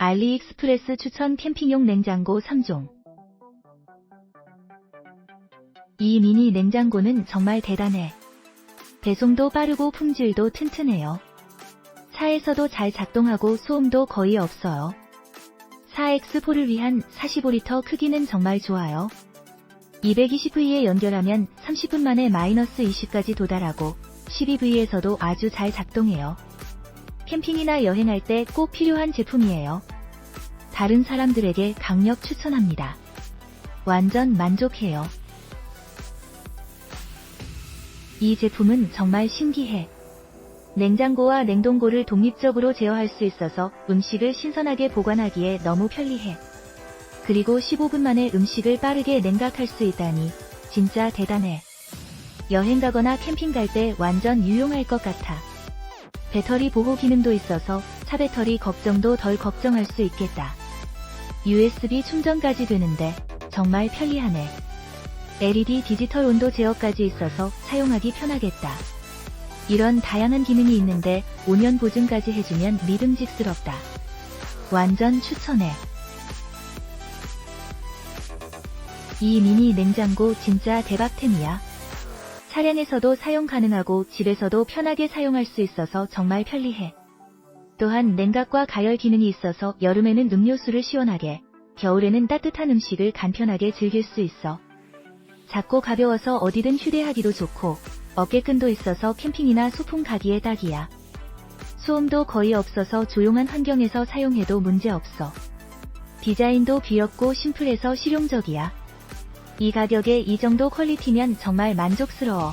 알리익스프레스 추천 캠핑용 냉장고 3종. 이 미니 냉장고는 정말 대단해. 배송도 빠르고 품질도 튼튼해요. 차에서도 잘 작동하고 소음도 거의 없어요. 4X4를 위한 45리터 크기는 정말 좋아요. 220V에 연결하면 30분 만에 마이너스 20까지 도달하고 12V에서도 아주 잘 작동해요. 캠핑이나 여행할 때 꼭 필요한 제품이에요. 다른 사람들에게 강력 추천합니다. 완전 만족해요. 이 제품은 정말 신기해. 냉장고와 냉동고를 독립적으로 제어할 수 있어서 음식을 신선하게 보관하기에 너무 편리해. 그리고 15분 만에 음식을 빠르게 냉각할 수 있다니 진짜 대단해. 여행 가거나 캠핑 갈 때 완전 유용할 것 같아. 배터리 보호 기능도 있어서 차 배터리 걱정도 덜 걱정할 수 있겠다. USB 충전까지 되는데 정말 편리하네. LED 디지털 온도 제어까지 있어서 사용하기 편하겠다. 이런 다양한 기능이 있는데 5년 보증까지 해주면 믿음직스럽다. 완전 추천해. 이 미니 냉장고 진짜 대박템이야. 차량에서도 사용 가능하고 집에서도 편하게 사용할 수 있어서 정말 편리해. 또한 냉각과 가열 기능이 있어서 여름에는 음료수를 시원하게, 겨울에는 따뜻한 음식을 간편하게 즐길 수 있어. 작고 가벼워서 어디든 휴대하기도 좋고, 어깨끈도 있어서 캠핑이나 소풍 가기에 딱이야. 소음도 거의 없어서 조용한 환경에서 사용해도 문제 없어. 디자인도 귀엽고 심플해서 실용적이야. 이 가격에 이 정도 퀄리티면 정말 만족스러워.